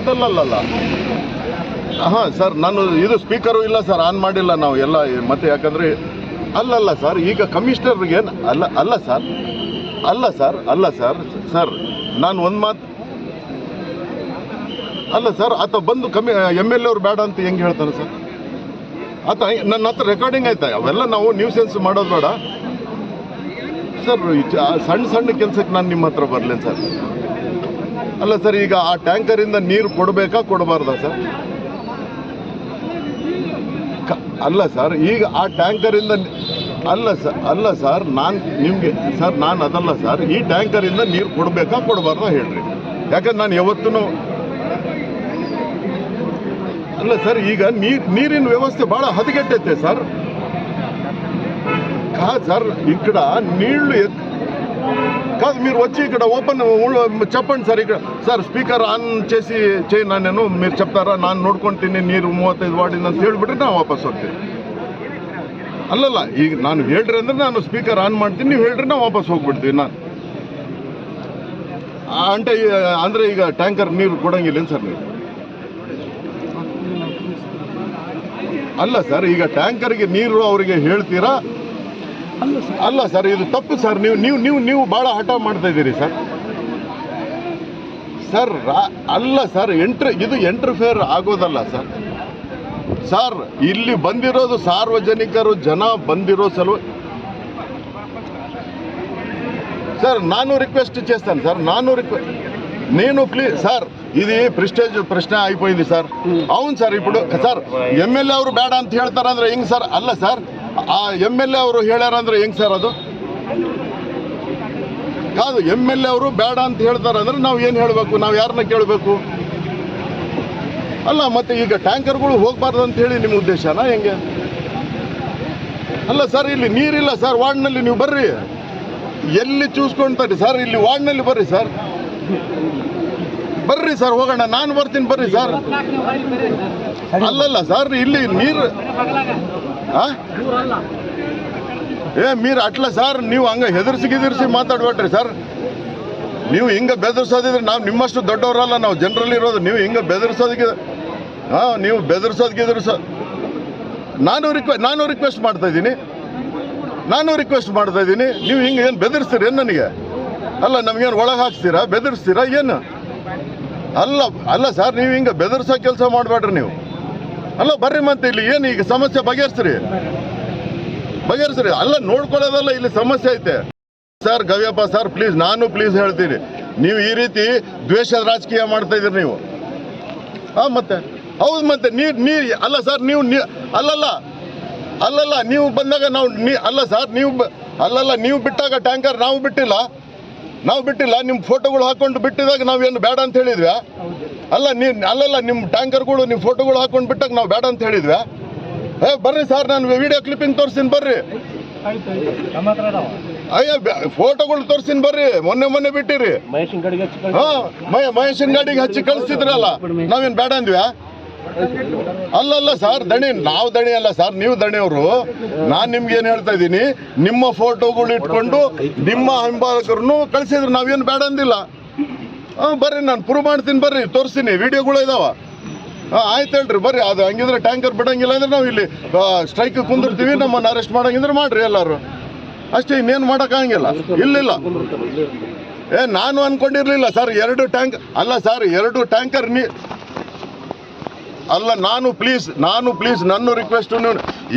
ಅದಲ್ಲಲ್ಲ ಹಾಂ, ಸರ್, ನಾನು ಇದು ಸ್ಪೀಕರು ಇಲ್ಲ, ಸರ್, ಆನ್ ಮಾಡಿಲ್ಲ ನಾವು ಎಲ್ಲ, ಮತ್ತೆ ಯಾಕಂದರೆ ಅಲ್ಲಲ್ಲ, ಸರ್, ಈಗ ಕಮಿಷನರ್ಗೆ ಅಲ್ಲ ಅಲ್ಲ, ಸರ್ ಅಲ್ಲ ಸರ್ ಅಲ್ಲ, ಸರ್ ಸರ್, ನಾನು ಒಂದು ಮಾತು ಅಲ್ಲ, ಸರ್, ಆತ ಬಂದು ಕಮ್ಮಿ ಎಂ ಎಲ್ ಅವ್ರು ಬೇಡ ಅಂತ ಹೆಂಗೆ ಹೇಳ್ತಾನೆ, ಸರ್? ಆತ ನನ್ನ ಹತ್ರ ರೆಕಾರ್ಡಿಂಗ್ ಆಯ್ತಾ? ಅವೆಲ್ಲ ನಾವು ನ್ಯೂಸೆನ್ಸ್ ಮಾಡೋದು ಬೇಡ. ಸರ್ ಸಣ್ಣ ಸಣ್ಣ ಕೆಲಸಕ್ಕೆ ನಾನು ನಿಮ್ಮ ಹತ್ರ ಬರಲೇನು, ಸರ್. ಅಲ್ಲ ಸರ್, ಈಗ ಆ ಟ್ಯಾಂಕರ್ ಇಂದ ನೀರು ಕೊಡಬೇಕಾ, ಕೊಡಬಾರ್ದಾ ಸರ್? ಅಲ್ಲ ಸರ್, ಈಗ ಆ ಟ್ಯಾಂಕರ್ ಇಂದ ಅಲ್ಲ ಸರ್ ಅಲ್ಲ ಸರ್, ನಾನು ನಿಮಗೆ, ಸರ್, ನಾನು ಅದಲ್ಲ ಸರ್, ಈ ಟ್ಯಾಂಕರ್ ಇಂದ ನೀರು ಕೊಡಬೇಕಾ, ಕೊಡಬಾರ್ದಾ ಹೇಳ್ರಿ. ಯಾಕಂದ್ರೆ ನಾನು ಯಾವತ್ತೂ ಅಲ್ಲ ಸರ್, ಈಗ ನೀರು ನೀರಿನ ವ್ಯವಸ್ಥೆ ಬಹಳ ಹದಗೆಟ್ಟೈತೆ ಸರ್. ಹಾ ಸರ್, ಈ ನೀಳ್ಳು కాదు మీరు వచ్చి ఇక్కడ ఓపెన్ ఊళ్ళో- చెప్పండి సార్ ఇక్కడ సార్ స్పీకర్ ఆన్ చేసి చేయనా నేను మీరు చెప్తారా ನಾನು ನೋಡ್ಕೊಂತೀನಿ ನೀರು ಮೂವತ್ತೈದು ವಾರ್ಡಿಂದ ಅಂತ ಹೇಳ್ಬಿಟ್ರೆ ನಾವು ವಾಪಸ್ ಹೋಗ್ತೀವಿ ಅಲ್ಲಲ್ಲ ಈಗ ನಾನು ಹೇಳ್ರಿ ಅಂದ್ರೆ ನಾನು ಸ್ಪೀಕರ್ ಆನ್ ಮಾಡ್ತೀನಿ ನೀವು ಹೇಳ್ರಿ ನಾವು ವಾಪಸ್ ಹೋಗ್ಬಿಡ್ತೀವಿ ನಾನು ಆ, అంటే ಈ- ಅಂದ್ರೆ ಈಗ ಟ್ಯಾಂಕರ್ ನೀರು ಕೊಡಂಗಿಲ್ಲ ಸರ್ ನೀವು ಅಲ್ಲ ಸರ್ ಈಗ ಟ್ಯಾಂಕರ್ಗೆ ನೀರು ಅವರಿಗೆ ಹೇಳ್ತೀರಾ ಅಲ್ಲ ಸರ್ ಇದು ತಪ್ಪು ಸರ್ ನೀವು ನೀವು ನೀವು ನೀವು ಭಾಳ ಹಠ ಮಾಡ್ತಾ ಇದ್ದೀರಿ ಸರ್ ಸರ್ ರಾ- ಅಲ್ಲ ಸರ್ ಎಂಟ್ರ್ ಇದು ಎಂಟ್ರಫೇರ್ ಆಗೋದಲ್ಲ ಸರ್ ಸರ್ ಇಲ್ಲಿ ಬಂದಿರೋದು ಸಾರ್ವಜನಿಕರು ಜನ ಬಂದಿರೋ ಸಲುವ సార్ నాను రిక్వెస్ట్ చేస్తాను సార్ నాను రిక్వెస్ట్ నేను ప్లీజ్ సార్ ఇది ಪ್ರಿಸ್ಟೇಜ್ ಪ್ರಶ್ನೆ అయిపోయింది సార్ అవును సార్ ఇప్పుడు సార్ ಎಮ್ ಎಲ್ ಎ ಅವರು ಬೇಡ ಅಂತ ಹೇಳ್ತಾರಂದ್ರೆ ಹೆಂಗ್ ಸರ್ ಅಲ್ಲ ಸರ್ ಆ ಎಂ ಎಲ್ ಎ ಅವರು ಹೇಳ್ಯಾರಂದ್ರೆ ಹೆಂಗ್ ಸರ್ ಅದು? ಯಾವುದು ಎಂ ಎಲ್ ಎ ಅವರು ಬೇಡ ಅಂತ ಹೇಳ್ತಾರಂದ್ರೆ ನಾವು ಏನು ಹೇಳಬೇಕು? ನಾವು ಯಾರನ್ನ ಕೇಳಬೇಕು? ಅಲ್ಲ, ಮತ್ತೆ ಈಗ ಟ್ಯಾಂಕರ್ಗಳು ಹೋಗಬಾರ್ದು ಅಂತ ಹೇಳಿ ನಿಮ್ಮ ಉದ್ದೇಶನಾ ಹೆಂಗೆ? ಅಲ್ಲ ಸರ್, ಇಲ್ಲಿ ನೀರಿಲ್ಲ ಸರ್, ವಾರ್ಡ್ನಲ್ಲಿ ನೀವು ಬರ್ರಿ. ಎಲ್ಲಿ ಚೂಸ್ಕೊಂತಾರೆ ಸರ್, ಇಲ್ಲಿ ವಾರ್ಡ್ನಲ್ಲಿ ಬರ್ರಿ ಸರ್. ಬರ್ರಿ ಸರ್, ಹೋಗೋಣ, ನಾನು ಬರ್ತೀನಿ, ಬರ್ರಿ ಸರ್. ಅಲ್ಲಲ್ಲ ಸರ್, ಇಲ್ಲಿ ನೀರು ಏ, ಮೀರ್ ಅಟ್ಲ ಸರ್, ನೀವು ಹಂಗ ಹೆದರ್ಸಿ ಗಿದರ್ಸಿ ಮಾತಾಡ್ಬೇಡ್ರಿ ಸರ್. ನೀವು ಹಿಂಗ ಬೆದರ್ಸೋದಿದ್ರೆ ನಾವು ನಿಮ್ಮಷ್ಟು ದೊಡ್ಡವರಲ್ಲ, ನಾವು ಜನರಲ್ಲಿ ಇರೋದು. ನೀವು ಹಿಂಗ ಬೆದರ್ಸೋದಕ್ಕೆ ಹಾ, ನೀವು ಬೆದರ್ಸೋದ್ ಸರ್ ನಾನು ರಿಕ್ವೆ ನಾನು ರಿಕ್ವೆಸ್ಟ್ ಮಾಡ್ತಾ ಇದ್ದೀನಿ. ನಾನು ರಿಕ್ವೆಸ್ಟ್ ಮಾಡ್ತಾ ಇದ್ದೀನಿ. ನೀವು ಹಿಂಗೆ ಏನು ಬೆದರಿಸ್ತೀರಿ ಏನು ನನಗೆ? ಅಲ್ಲ, ನಮಗೇನು ಒಳಗೆ ಹಾಕ್ತೀರಾ ಬೆದರ್ಸ್ತೀರಾ ಏನು? ಅಲ್ಲ ಅಲ್ಲ ಸರ್, ನೀವು ಹಿಂಗೆ ಬೆದರ್ಸೋ ಕೆಲಸ ಮಾಡಬೇಡ್ರಿ ನೀವು. ಅಲ್ಲ, ಬರ್ರಿ ಮತ್ತೆ ಇಲ್ಲಿ. ಏನು ಈಗ ಸಮಸ್ಯೆ ಬಗೆಹರಿಸ್ರಿ? ಬಗೆಹರಿಸ್ರಿ. ಅಲ್ಲ, ನೋಡ್ಕೊಳ್ಳೋದಲ್ಲ, ಇಲ್ಲಿ ಸಮಸ್ಯೆ ಐತೆ. ಸರ್, ಗವ್ಯಪ್ಪ ಸರ್ ಪ್ಲೀಸ್ ನಾನು ಪ್ಲೀಸ್ ಹೇಳ್ತೀನಿ. ನೀವು ಈ ರೀತಿ ದ್ವೇಷದ ರಾಜಕೀಯ ಮಾಡ್ತಾ ಇದ್ದೀರಿ ನೀವು. ಹಾಂ ಮತ್ತೆ? ಹೌದು ಮತ್ತೆ ನೀರು ನೀ ಅಲ್ಲ ಸರ್, ನೀವು ಅಲ್ಲಲ್ಲ. ಅಲ್ಲಲ್ಲ, ನೀವು ಬಂದಾಗ ನಾವು ಅಲ್ಲ ಸರ್, ನೀವು ಅಲ್ಲಲ್ಲ, ನೀವು ಬಿಟ್ಟಾಗ ಟ್ಯಾಂಕರ್ ನಾವು ಬಿಟ್ಟಿಲ್ಲ. ನಾವು ಬಿಟ್ಟಿಲ್ಲ ನಿಮ್ಮ ಫೋಟೋಗಳು ಹಾಕೊಂಡು ಬಿಟ್ಟಿದಾಗ ನಾವೇನು ಬೇಡ ಅಂತ ಹೇಳಿದ್ವಿ ಅಲ್ಲ ನೀ ಅಲ್ಲಲ್ಲ ನಿಮ್ಮ ಟ್ಯಾಂಕರ್ಗಳು ನಿಮ್ಮ ಫೋಟೋಗಳು ಹಾಕೊಂಡು ಬಿಟ್ಟಾಗ ನಾವು ಬೇಡ ಅಂತ ಹೇಳಿದ್ವಿ ಏ ಬರ್ರಿ ಸರ್ ನಾನು ವಿಡಿಯೋ ಕ್ಲಿಪ್ಪಿಂಗ್ ತೋರಿಸ್ತೀನಿ ಬರ್ರಿ. ಅಯ್ಯ ಫೋಟೋಗಳು ತೋರಿಸ್ತೀನಿ ಬರ್ರಿ. ಮೊನ್ನೆ ಮೊನ್ನೆ ಬಿಟ್ಟಿರಿ. ಹಾ ಮಹೇಶನ್ ಗಾಡಿಗೆ ಹಚ್ಚಿ ಕಳಿಸ್ತಿದ್ರಲ್ಲ ನಾವೇನು ಬೇಡ ಅಂದ್ವ್ಯಾ? ಅಲ್ಲಲ್ಲ ಸರ್, ದಣಿ, ನಾವು ದಣಿ ಅಲ್ಲ ಸರ್, ನೀವು ದಣಿಯವರು. ನಾನು ನಿಮ್ಗೆ ಏನು ಹೇಳ್ತಾ ಇದ್ದೀನಿ, ನಿಮ್ಮ ಫೋಟೋಗಳು ಇಟ್ಕೊಂಡು ನಿಮ್ಮ ಹಿಂಬಾಲಕರನ್ನು ಕಳ್ಸಿದ್ರು ನಾವೇನು ಬೇಡ ಅಂದಿಲ್ಲ. ಹಾ, ಬರ್ರಿ, ನಾನು ಪ್ರೂವ್ ಮಾಡ್ತೀನಿ, ಬರ್ರಿ, ತೋರಿಸ್ತೀನಿ, ವಿಡಿಯೋಗಳು ಇದಾವ. ಹಾಂ, ಆಯ್ತು ಹೇಳ್ರಿ, ಬರ್ರಿ, ಅದು ಹಂಗಿದ್ರೆ ಟ್ಯಾಂಕರ್ ಬಿಡಂಗಿಲ್ಲ ಅಂದ್ರೆ ನಾವು ಇಲ್ಲಿ ಸ್ಟ್ರೈಕ್ ಕುಂದಿರ್ತೀವಿ, ನಮ್ಮನ್ನು ಅರೆಸ್ಟ್ ಮಾಡಂಗಿದ್ರೆ ಮಾಡ್ರಿ ಎಲ್ಲರೂ. ಅಷ್ಟೇ, ಇನ್ನೇನು ಮಾಡೋಕ್ಕಾಗಂಗಿಲ್ಲ ಇಲ್ಲಿಲ್ಲ. ಏ, ನಾನು ಅನ್ಕೊಂಡಿರ್ಲಿಲ್ಲ ಸರ್, ಎರಡು ಟ್ಯಾಂಕ್ ಅಲ್ಲ ಸರ್, ಎರಡು ಟ್ಯಾಂಕರ್ ನೀ ಅಲ್ಲ, ನಾನು ಪ್ಲೀಸ್ ನಾನು ಪ್ಲೀಸ್ ನನ್ನ ರಿಕ್ವೆಸ್ಟ್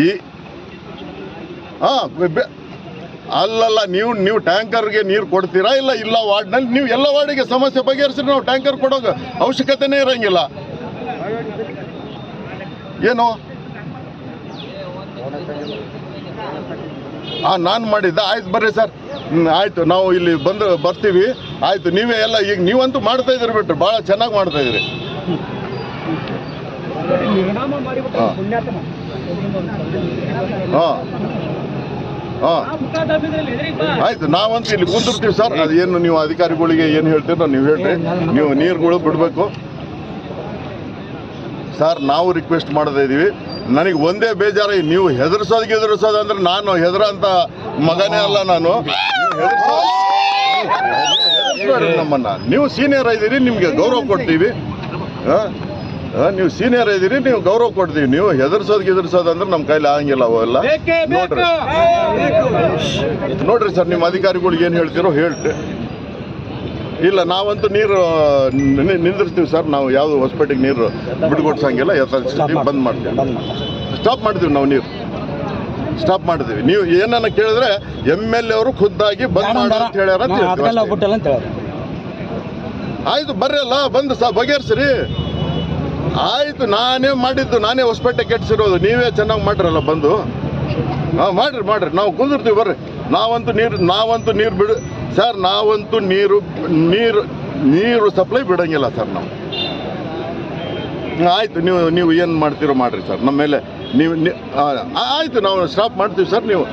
ಈ ಹಾಂ ಅಲ್ಲಲ್ಲ, ನೀವು ನೀವು ಟ್ಯಾಂಕರ್ಗೆ ನೀರು ಕೊಡ್ತೀರಾ? ಇಲ್ಲ ಇಲ್ಲ, ವಾರ್ಡ್ನಲ್ಲಿ ನೀವು ಎಲ್ಲ ವಾರ್ಡಿಗೆ ಸಮಸ್ಯೆ ಬಗೆಹರಿಸಿದ್ರೆ ನಾವು ಟ್ಯಾಂಕರ್ ಕೊಡೋ ಅವಶ್ಯಕತೆನೇ ಇರಂಗಿಲ್ಲ. ಏನು? ಹಾಂ, ನಾನು ಮಾಡಿದ್ದ. ಆಯ್ತು, ಬರ್ರಿ ಸರ್. ಆಯ್ತು, ನಾವು ಇಲ್ಲಿ ಬಂದು ಬರ್ತೀವಿ. ಆಯ್ತು, ನೀವೇ ಎಲ್ಲ ಈಗ ನೀವಂತೂ ಮಾಡ್ತಾ ಇದ್ದೀರಿ ಬಿಟ್ರಿ. ಭಾಳ ಚೆನ್ನಾಗಿ ಮಾಡ್ತಾ ಇದ್ದೀರಿ. ಹಾ. ಹಾಂ. ಹಾ. ಆಯ್ತು, ನಾವಂತೂ ಇಲ್ಲಿ ಕುಂದಿರ್ತೀವಿ ಸರ್. ಅದೇನು ನೀವು ಅಧಿಕಾರಿಗಳಿಗೆ ಏನು ಹೇಳ್ತೀರೋ ನೀವು ಹೇಳ್ರಿ. ನೀವು ನೀರುಗಳು ಬಿಡಬೇಕು. ಸರ್, ನಾವು ರಿಕ್ವೆಸ್ಟ್ ಮಾಡ್ತಾ ಇದ್ದೀವಿ ನನಗೆ ಒಂದೇ ಬೇಜಾರ ನೀವು ಹೆದರ್ಸೋದು ಗೆದರ್ಸೋದು ಅಂದ್ರೆ ನಾನು ಹೆದರ ಅಂತ ಮಗನೇ ಅಲ್ಲ ನಾನು. ನಮ್ಮನ್ನ. ನೀವು ಸೀನಿಯರ್ ಇದ್ದೀರಿ ನಿಮಗೆ ಗೌರವ ಕೊಡ್ತೀವಿ. ಆ? ನೀವು ಸೀನಿಯರ್ ಇದ್ದೀರಿ ನೀವು ಗೌರವ ಕೊಡ್ತೀವಿ. ನೀವು ಹೆದರ್ಸೋದ್ ಗೆದರ್ಸೋದ್ ಅಂದ್ರೆ ನಮ್ಮ ಕೈಲಿ ಆಗಂಗಿಲ್ಲ ಅವೆಲ್ಲ ನೋಡ್ರಿ. ನೋಡ್ರಿ ಸರ್ ನಿಮ್ಮ ಅಧಿಕಾರಿಗಳಿಗೆ ಏನು ಹೇಳ್ತೀರೋ ಹೇಳ್ರಿ. ಇಲ್ಲ ನಾವಂತೂ ನೀರು ನಿಂದಿರ್ತೀವಿ ನಿಂದಿರ್ಸ್ತೀವಿ ಸರ್. ನಾವು ಯಾವುದು ಹೊಸಪೇಟೆಗೆ ನೀರು ಬಿಡ್ಕೊಡ್ಸಂಗಿಲ್ಲ ಯಥಾಸ್ಥಿತಿ ಬಂದ್ ಮಾಡ್ತೀವಿ. ಸ್ಟಾಪ್ ಮಾಡ್ತೀವಿ. ನಾವು ನೀರು. ಸ್ಟಾಪ್ ಮಾಡ್ತೀವಿ ನೀವು ಏನನ್ನ ಕೇಳಿದ್ರೆ ಎಂ ಎಲ್ ಎ ಅವರು ಖುದ್ದಾಗಿ ಬಂದ್ ಮಾಡಿ ಅಂತ ಹೇಳ್ಯಾರ ಆಯ್ತು ಬರ್ರಲ್ಲ ಅಲ್ಲ ಬಂದು ಸರ್ ಬಗೆಹರಿಸ್ರಿ. ಆಯ್ತು, ನಾನೇ ಮಾಡಿದ್ದು, ನಾನೇ ಹೊಸಪೇಟೆ ಕೆಟ್ಟಿಸಿರೋದು. ನೀವೇ ಚೆನ್ನಾಗಿ ಮಾಡ್ರಲ್ಲ ಬಂದು. ಹಾಂ ಮಾಡ್ರಿ ಮಾಡ್ರಿ. ನಾವು ಕುಂದಿರ್ತೀವಿ, ಬರ್ರಿ. ನಾವಂತೂ ನೀರು ನಾವಂತೂ ನೀರು ಬಿಡು. ಸರ್, ನಾವಂತೂ ನೀರು ನೀರು ನೀರು ಸಪ್ಲೈ ಬಿಡಂಗಿಲ್ಲ ಸರ್ ನಾವು. ಆಯಿತು, ನೀವು ನೀವು ಏನು ಮಾಡ್ತೀರೋ ಮಾಡ್ರಿ ಸರ್. ನಮ್ಮ ಮೇಲೆ ನೀವು ಆಯಿತು, ನಾವು ಸ್ಟಾಪ್ ಮಾಡ್ತೀವಿ ಸರ್ ನೀವು.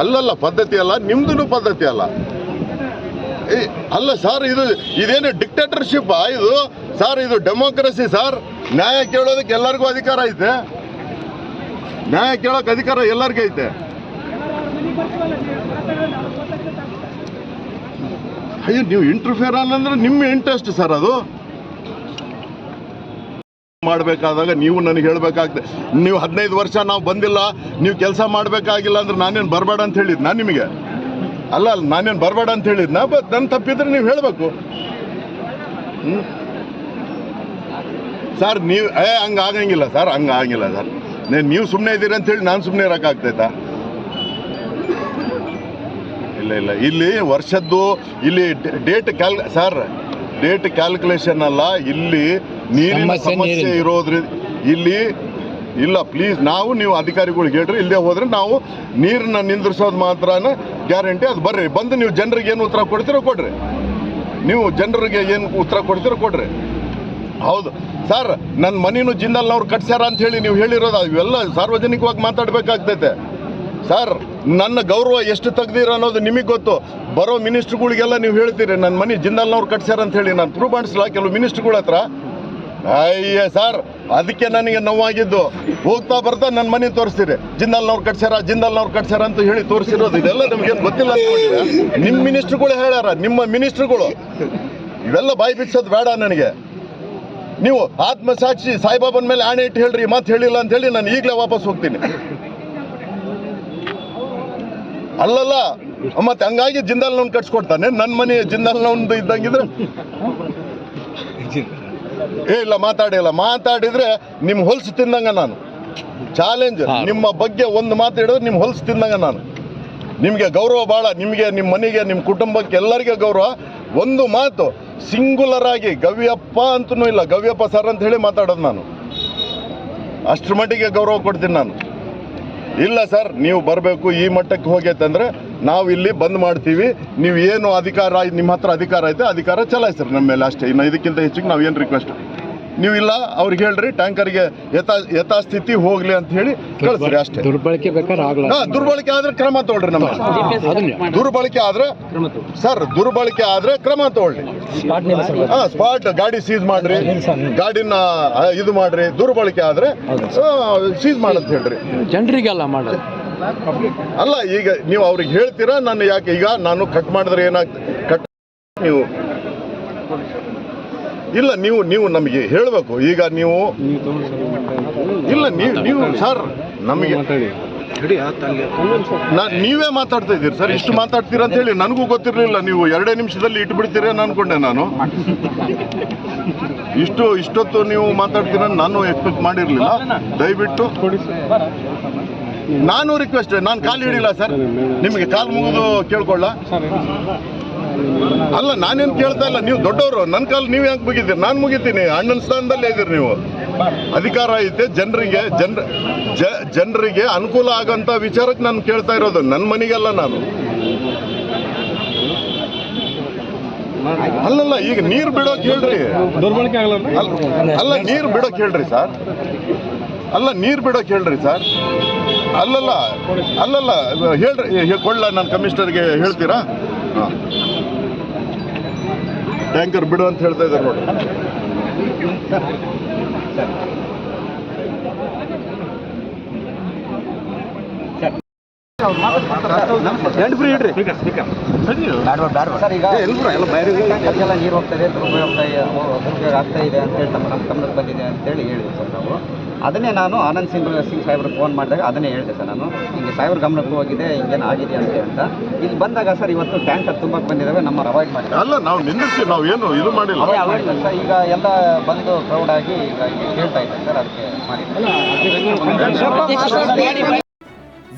ಅಲ್ಲಲ್ಲ, ಪದ್ಧತಿ ಅಲ್ಲ ನಿಮ್ದು ಪದ್ಧತಿ ಅಲ್ಲ. ಅಲ್ಲ ಸರ್ ಇದು, ಇದೇನು ಡಿಕ್ಟೇಟರ್ಶಿಪ್ ಇದು? ಸರ್ ಇದು ಡೆಮೋಕ್ರಸಿ ಸರ್ ನ್ಯಾಯ ಕೇಳೋದಕ್ಕೆ ಎಲ್ಲರಿಗೂ ಅಧಿಕಾರ ಐತೆ. ನ್ಯಾಯ ಕೇಳೋಕೆ ಅಧಿಕಾರ ಎಲ್ಲರಿಗೂ ಐತೆ. ಅಯ್ಯೋ, ನೀವು ಇಂಟರ್ಫಿಯರ್ ಅಂದ್ರೆ ನಿಮ್ಮ ಇಂಟ್ರೆಸ್ಟ್ ಸರ್ ಅದು. ಮಾಡಬೇಕಾದಾಗ ನೀವು ನನಗೆ ಹೇಳಬೇಕಾಗ್ತದೆ ನೀವು ಹದಿನೈದು ವರ್ಷ ನಾವು ಬಂದಿಲ್ಲ, ನೀವು ಕೆಲಸ ಮಾಡಬೇಕಾಗಿಲ್ಲ ಅಂದ್ರೆ ನಾನೇನು ಬರಬೇಡ ಅಂತ ಹೇಳಿದ್ ನಾನು ನಿಮಗೆ? ಅಲ್ಲ ಅಲ್ಲ, ನಾನೇನು ಬರಬೇಡ ಅಂತ ಹೇಳಿದ್ನಾ? ಬಟ್ ನನ್ನ ತಪ್ಪಿದ್ರೆ ನೀವು ಹೇಳಬೇಕು. ಸರ್ ನೀವು ಏ ಹಂಗೆ ಆಗಂಗಿಲ್ಲ ಸರ್ ಹಂಗೆ ಆಗಂಗಿಲ್ಲ ಸರ್ ನೀನು ನೀವು ಸುಮ್ಮನೆ ಇದ್ದೀರಿ ಅಂತ ಹೇಳಿ ನಾನು ಸುಮ್ಮನೆ ಇರೋಕ್ಕಾಗ್ತೈತಾ ಇಲ್ಲ ಇಲ್ಲ. ಇಲ್ಲಿ ವರ್ಷದ್ದು ಇಲ್ಲಿ ಡೇಟ್ ಕ್ಯಾಲ್ ಸರ್ ಡೇಟ್ ಕ್ಯಾಲ್ಕುಲೇಷನ್ ಅಲ್ಲ ಇಲ್ಲಿ ನೀರಿನ ಸಮಸ್ಯೆ ಸಮಸ್ಯೆ ಇರೋದ್ರಿಂದ ಇಲ್ಲಿ ಇಲ್ಲ ಪ್ಲೀಸ್ ನಾವು ನೀವು ಅಧಿಕಾರಿಗಳಿಗೆ ಹೇಳ್ರಿ ಇಲ್ಲದೆ ಹೋದ್ರೆ ನಾವು ನೀರನ್ನ ನಿಂದ್ರಿಸೋದು ಮಾತ್ರನ ಗ್ಯಾರಂಟಿ ಅದು ಬರ್ರಿ. ಬಂದು ನೀವು ಜನರಿಗೆ ಏನು ಉತ್ತರ ಕೊಡ್ತೀರೋ ಕೊಡ್ರಿ. ನೀವು ಜನರಿಗೆ ಏನು ಉತ್ತರ ಕೊಡ್ತೀರೋ ಕೊಡ್ರಿ. ಹೌದು. ಸರ್ ನನ್ನ ಮನೇನು ಜಿಂದಲ್ನವ್ರು ಕಟ್ಸ್ಯಾರ ಅಂತ ಹೇಳಿ ನೀವು ಹೇಳಿರೋದು ಇವೆಲ್ಲ ಸಾರ್ವಜನಿಕವಾಗಿ ಮಾತಾಡ್ಬೇಕಾಗ್ತೈತೆ. ಸರ್, ನನ್ನ ಗೌರವ ಎಷ್ಟು ತೆಗ್ದಿರೋ ಅನ್ನೋದು ನಿಮಗೆ ಗೊತ್ತು. ಬರೋ ಮಿನಿಸ್ಟ್ರುಗಳಿಗೆಲ್ಲ ನೀವು ಹೇಳ್ತೀರಿ ನನ್ನ ಮನೆ ಜಿಂದಲ್ನವ್ರು ಕಟ್ಸ್ಯಾರ ಅಂತ ಹೇಳಿ ನಾನು ಪ್ರೂವ್ ಮಾಡಿಸ್ಲಾ ಕೆಲವು ಮಿನಿಸ್ಟ್ರುಗಳ ಹತ್ರ? ಅಯ್ಯ ಸರ್, ಅದಕ್ಕೆ ನನಗೆ ನೋವಾಗಿದ್ದು. ಹೋಗ್ತಾ ಬರ್ತಾ ನನ್ನ ಮನೆ ತೋರಿಸ್ತೀರಿ. ಜಿಂದಲ್ನವ್ರು ಕಟ್ಸ್ಯಾರ ಜಿಂದಲ್ನವ್ರು ಕಟ್ಸ್ಯಾರ ಅಂತ ಹೇಳಿ ತೋರಿಸಿರೋದು, ಇದೆಲ್ಲ ನಿಮಗೆ ಗೊತ್ತಿಲ್ಲ? ನಿಮ್ಮ ಮಿನಿಸ್ಟ್ರುಗಳು ಹೇಳ್ಯಾರ, ನಿಮ್ಮ ಮಿನಿಸ್ಟ್ರುಗಳು. ಇವೆಲ್ಲ ಬಾಯಿ ಬಿಡ್ಸೋದು ಬೇಡ ನನಗೆ. ನೀವು ಆತ್ಮಸಾಕ್ಷಿ ಸಾಯಿಬಾಬನ ಮೇಲೆ ಆಣೆ ಇಟ್ಟು ಹೇಳ್ರಿ ಮಾತು ಹೇಳಿಲ್ಲ ಅಂತ ಹೇಳಿ ನಾನು ಈಗಲೇ ವಾಪಸ್ ಹೋಗ್ತೀನಿ. ಅಲ್ಲಲ್ಲ ಮತ್ತೆ ಹಂಗಾಗಿ ಜಿಂದಾಲ್ನವ್ನು ಕಟ್ಸ್ಕೊಡ್ತಾನೆ. ನನ್ನ ಮನೆ ಜಿಂದಾಲ್ನವ್ನು ಇದ್ದಂಗಿದ್ರೆ? ಏ ಇಲ್ಲ ಮಾತಾಡಿಲ್ಲ ಮಾತಾಡಿದ್ರೆ ನಿಮ್ಮ ಹೊಲ್ಸು ತಿಂದಂಗ ನಾನು. ಚಾಲೆಂಜ್ ನಿಮ್ಮ ಬಗ್ಗೆ ಒಂದು ಮಾತು ಹಿಡಿದ್ರೆ ನಿಮ್ಮ ಹೊಲ್ಸು ತಿಂದಂಗ ನಾನು. ನಿಮಗೆ ಗೌರವ ಭಾಳ ನಿಮಗೆ ನಿಮ್ಮ ಮನೆಗೆ ನಿಮ್ಮ ಕುಟುಂಬಕ್ಕೆ ಎಲ್ಲರಿಗೆ ಗೌರವ. ಒಂದು ಮಾತು ಸಿಂಗುಲರ್ ಆಗಿ ಗವ್ಯಪ್ಪ ಅಂತನೂ ಇಲ್ಲ, ಗವ್ಯಪ್ಪ ಸರ್ ಅಂತ ಹೇಳಿ ಮಾತಾಡೋದು ನಾನು. ಅಷ್ಟ್ರ ಮಟ್ಟಿಗೆ ಗೌರವ ಕೊಡ್ತೀನಿ ನಾನು. ಇಲ್ಲ ಸರ್, ನೀವು ಬರಬೇಕು ಈ ಮಟ್ಟಕ್ಕೆ ಹೋಗೈತಂದ್ರೆ ನಾವು ಇಲ್ಲಿ ಬಂದ್ ಮಾಡ್ತೀವಿ. ನೀವು ಏನು ಅಧಿಕಾರ ನಿಮ್ಮ ಹತ್ರ ಅಧಿಕಾರ ಐತೆ, ಅಧಿಕಾರ ಚಲಾಯಿಸ್ರಿ ನಮ್ಮ ಮೇಲೆ ಅಷ್ಟೇ. ಇನ್ನು ಇದಕ್ಕಿಂತ ಹೆಚ್ಚಿಗೆ ನಾವು ಏನು ರಿಕ್ವೆಸ್ಟ್ ನೀವು ಇಲ್ಲ ಅವ್ರಿಗೆ ಹೇಳ್ರಿ ಟ್ಯಾಂಕರ್ಗೆ ಯಥಾ ಯಥಾಸ್ಥಿತಿ ಹೋಗ್ಲಿ ಅಂತ ಹೇಳಿ ಕಳಿಸ್ರಿ ಅಷ್ಟೇ. ದುರ್ಬಳಕೆ ದುರ್ಬಳಕೆ ಆದ್ರೆ ಕ್ರಮ ತಗೊಳ್ರಿ ನಮ್ಮ ದುರ್ಬಳಕೆ ಆದ್ರೆ ಸರ್ ದುರ್ಬಳಕೆ ಆದ್ರೆ ಕ್ರಮ ತಗೊಳ್ರಿ ಸ್ಪಾಟ್ ನಿಲ್ಲಿಸ್ಬೇಕು ಹಾ ಸ್ಪಾಟ್ ಗಾಡಿ ಸೀಸ್ ಮಾಡ್ರಿ. ಗಾಡಿನ ಇದು ಮಾಡ್ರಿ. ದುರ್ಬಳಕೆ ಆದ್ರೆ ಸೀಸ್ ಮಾಡಂತ ಹೇಳ್ರಿ. ಜನರಿಗೆಲ್ಲ ಮಾಡ್ರಿ ಅಲ್ಲ ಈಗ ನೀವು ಅವ್ರಿಗೆ ಹೇಳ್ತೀರಾ ನಾನು ಯಾಕೆ ಈಗ ನಾನು ಕಟ್ ಮಾಡಿದ್ರೆ ಏನಾಗ್ತದೆ ಕಟ್ ನೀವು ಇಲ್ಲ ನೀವು ನೀವು ನಮಗೆ ಹೇಳಬೇಕು. ಈಗ ನೀವು ಇಲ್ಲ ನೀವು ನೀವು ಸರ್ ನಮಗೆ ನೀವೇ ಮಾತಾಡ್ತಾ ಇದ್ದೀರಿ ಸರ್. ಇಷ್ಟು ಮಾತಾಡ್ತೀರಾ ಅಂತ ಹೇಳಿ ನನಗೂ ಗೊತ್ತಿರಲಿಲ್ಲ. ನೀವು ಎರಡೇ ನಿಮಿಷದಲ್ಲಿ ಇಟ್ಬಿಡ್ತೀರಿ ಅಂತ ಅನ್ಕೊಂಡೆ ನಾನು. ಇಷ್ಟು ಇಷ್ಟೊತ್ತು ನೀವು ಮಾತಾಡ್ತೀರ ನಾನು ಎಕ್ಸ್ಪೆಕ್ಟ್ ಮಾಡಿರಲಿಲ್ಲ. ದಯವಿಟ್ಟು ನಾನು ರಿಕ್ವೆಸ್ಟ್ ನಾನು ಕಾಲು ಹಿಡಿಲ್ಲ ಸರ್. ನಿಮಗೆ ಕಾಲು ಮುಗಿದು ಕೇಳ್ಕೊಳ್ಳ. ಅಲ್ಲ ನಾನೇನು ಕೇಳ್ತಾ ಇಲ್ಲ. ನೀವು ದೊಡ್ಡವರು ನನ್ನ ಕಾಲ ನೀವು ಯಾಕೆ ಮುಗಿತೀರಿ? ನಾನು ಮುಗಿತೀನಿ. ಅಣ್ಣನ ಸ್ಥಾನದಲ್ಲೇ ಇದ್ದೀರಿ ನೀವು. ಅಧಿಕಾರ ಐತೆ ಜನರಿಗೆ ಜನ ಜನರಿಗೆ ಅನುಕೂಲ ಆಗಂತ ವಿಚಾರಕ್ಕೆ ನಾನು ಕೇಳ್ತಾ ಇರೋದು. ನನ್ನ ಮನೆಗೆಲ್ಲ ನಾನು. ಅಲ್ಲಲ್ಲ ಈಗ ನೀರು ಬಿಡೋಕೆ ಹೇಳ್ರಿ. ಅಲ್ಲ- ಅಲ್ಲ ನೀರು ಬಿಡೋಕೆ ಹೇಳ್ರಿ ಸರ್. ಅಲ್ಲ ನೀರು ಬಿಡೋಕೆ ಹೇಳ್ರಿ ಸರ್. ಅಲ್ಲಲ್ಲ ಅಲ್ಲಲ್ಲ ಹೇಳ್ರಿ ಕೊಡ್ಲ ನಾನು ಕಮಿಷನರ್ಗೆ ಹೇಳ್ತೀರಾ? ಹಾಂ. ಟ್ಯಾಂಕರ್ ಬಿಡು ಅಂತ ಹೇಳ್ತಾ ಇದ್ದಾರೆ ನೋಡಿ. ಹ್ಯಾಂಡ್ ಫ್ರೀ ಇಡ್ರಿ. ಸರ್. ಈಗ ಎಲ್ಲ ನೀರು ಹೋಗ್ತಾ ಇದೆ ದುರುಪಯೋಗ ಆಗ್ತಾ ಇದೆ ಅಂತ ಅಂತೇಳಿ ನಮ್ಮ ನಮ್ಮ ಗಮನಕ್ಕೆ ಬಂದಿದೆ ಅಂತೇಳಿ ಹೇಳಿದ್ವಿ ಸರ್ ನಾವು. ಅದನ್ನೇ ನಾನು ಆನಂದ್ ಸಿಂಗ್ ಸಿಂಗ್ ಸಾಹೇಬ್ರಿಗೆ ಫೋನ್ ಮಾಡಿದಾಗ ಅದನ್ನೇ ಹೇಳಿದೆ ಸರ್ ನಾನು. ಹಿಂಗೆ ಸಾಹೇಬ್ರ ಗಮನಕ್ಕೂ ಹೋಗಿದೆ ಹಿಂಗೇನು ಆಗಿದೆ ಅಂತ ಅಂತ ಇಲ್ಲಿ ಬಂದಾಗ ಸರ್ ಇವತ್ತು ಟ್ಯಾಂಕರ್ ತುಂಬಕ್ಕೆ ಬಂದಿದ್ದಾವೆ ನಮ್ಮ ಅವಾಯ್ಡ್ ಮಾಡಿದ್ದಾರೆ. ಅಲ್ಲ ನಾವು ನಿಲ್ಲಿಸಿ ನಾವು ಏನು ಇದು ಮಾಡಿಲ್ಲ. ಅದೇ ಮಾಡಿ ಸರ್ ಈಗ ಎಲ್ಲ ಬಂದು ಕ್ರೌಡ್ ಆಗಿ ಈಗ ಕೇಳ್ತಾ ಇದ್ದಾರೆ ಸರ್ ಅದಕ್ಕೆ ಮಾಡಿದ್ದಾರೆ